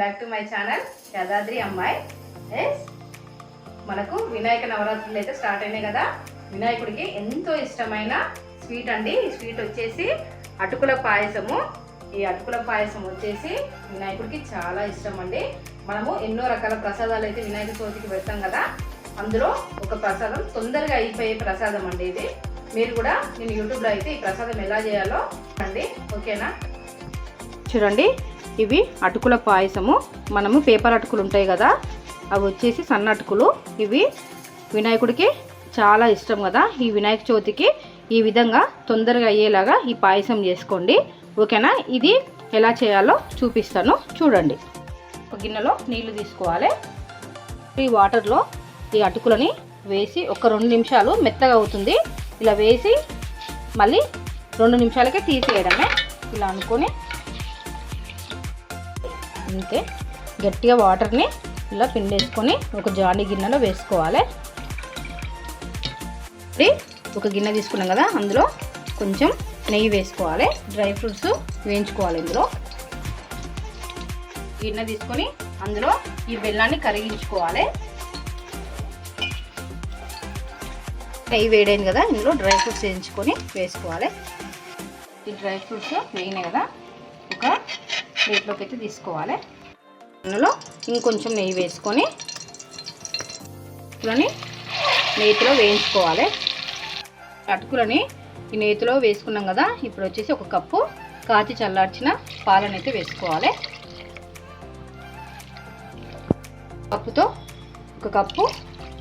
Back to my channel Yadadri అమ్మాయి ఎస్ మనకు వినాయక నవరాత్రులు అయితే స్టార్ట్ అయినాయి కదా. వినాయకుడికి ఎంతో ఇష్టమైన స్వీట్ అండి. ఈ స్వీట్ వచ్చేసి అటుకుల పాయసము. ఈ అటుకుల పాయసం వచ్చేసి వినాయకుడికి చాలా ఇష్టం అండి. మనము ఎన్నో రకాల ప్రసాదాలు అయితే వినాయక చవితికి పెడతాం కదా. అందులో ఒక ప్రసాదం తొందరగా అయిపోయే ప్రసాదం అండి ఇది. మీరు కూడా నేను యూట్యూబ్లో అయితే ఈ ప్రసాదం ఎలా చేయాలో అండి ఓకేనా? చూడండి. ఇవి అటుకుల పాయసము. మనము పేపర్ అటుకులు ఉంటాయి కదా అవి వచ్చేసి సన్న అటుకులు. ఇవి వినాయకుడికి చాలా ఇష్టం కదా. ఈ వినాయక చవితికి ఈ విధంగా తొందరగా అయ్యేలాగా ఈ పాయసం చేసుకోండి. ఓకేనా? ఇది ఎలా చేయాలో చూపిస్తాను. చూడండి. ఒక గిన్నెలో నీళ్ళు తీసుకోవాలి. ఈ వాటర్లో ఈ అటుకులని వేసి ఒక రెండు నిమిషాలు మెత్తగా అవుతుంది. ఇలా వేసి మళ్ళీ రెండు నిమిషాలకే తీసేయడమే. ఇలా అనుకొని అంతే. గట్టిగా వాటర్ని ఇలా పిండేసుకొని ఒక జాలి గిన్నెలో వేసుకోవాలి. ఇప్పుడు ఒక గిన్నె తీసుకున్నాం కదా అందులో కొంచెం నెయ్యి వేసుకోవాలి. డ్రై ఫ్రూట్స్ వేయించుకోవాలి ఇందులో. గిన్నె తీసుకొని అందులో ఈ బెల్లాన్ని కరిగించుకోవాలి. నెయ్యి వేడైంది కదా ఇందులో డ్రై ఫ్రూట్స్ వేయించుకొని వేసుకోవాలి. ఈ డ్రై ఫ్రూట్స్ నెయ్యినే కదా ఒక ప్లేట్లోకి అయితే తీసుకోవాలి. అందులో ఇంకొంచెం నెయ్యి వేసుకొని అటుకులని నేతిలో వేయించుకోవాలి. అటుకులని ఈ నేతిలో వేసుకున్నాం కదా ఇప్పుడు వచ్చేసి ఒక కప్పు కాచి చల్లార్చిన పాలను అయితే వేసుకోవాలి. కప్పుతో ఒక కప్పు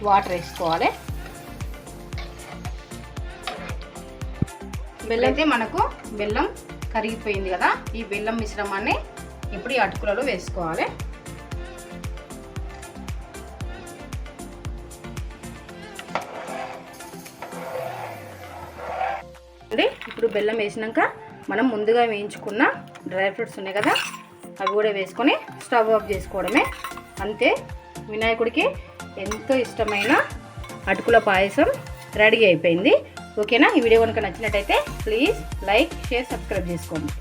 వాటర్ వేసుకోవాలి. బెల్లం. అయితే మనకు బెల్లం కరిగిపోయింది కదా ఈ బెల్లం మిశ్రమాన్ని ఇప్పుడు ఈ అటుకులలో వేసుకోవాలి. అండి ఇప్పుడు బెల్లం వేసినాక మనం ముందుగా వేయించుకున్న డ్రై ఫ్రూట్స్ ఉన్నాయి కదా అవి కూడా వేసుకొని స్టవ్ ఆఫ్ చేసుకోవడమే. అంతే వినాయకుడికి ఎంతో ఇష్టమైన అటుకుల పాయసం రెడీ అయిపోయింది. ఓకేనా? ఈ వీడియో కనుక నచ్చినట్టయితే ప్లీజ్ లైక్ షేర్ సబ్స్క్రైబ్ చేసుకోండి.